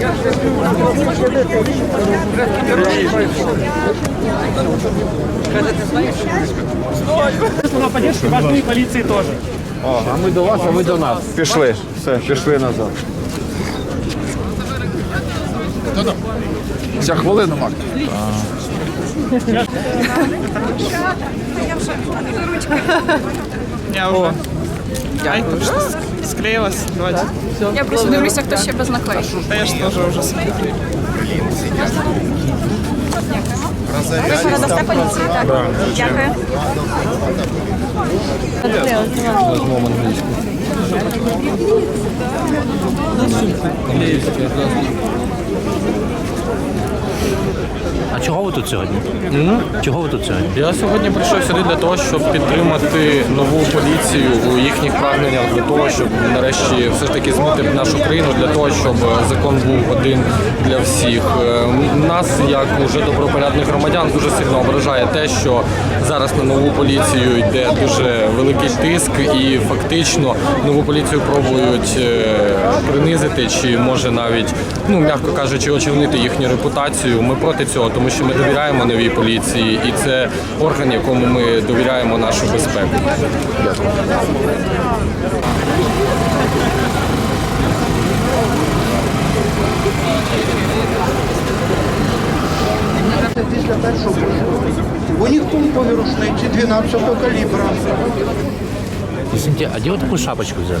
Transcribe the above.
Я все соблюдаю. Да. на поддержку важны и полиции тоже. А ми до вас, а ви до нас. Пішли. Все, пішли назад. Ця хвилина, Марк. Я уже. Ай, что склеилась. Давайте. Я просто дивлюся, хто ще без наклейки. Да я же тоже уже склеил. Передасте поліції, так. Дякую. А чого ви тут сьогодні? Чого ви тут сьогодні? Я сьогодні прийшов сюди для того, щоб підтримати нову поліцію у їхніх прагненнях для того, щоб нарешті все ж таки змінити нашу країну для того, щоб закон був один для всіх. Е, Нас, як уже добропорядних громадян, дуже сильно ображає те, що зараз на нову поліцію йде дуже великий тиск, і фактично нову поліцію пробують е, принизити, чи може навіть, ну м'яко кажучи, очернити їхню репутацію. Ми проти цього, тому що ми довіряємо новій поліції, і це орган, якому ми довіряємо нашу безпеку. після першого. У них помпові рушниці 12-го калібра. Извините, а де ви таку шапочку взяли?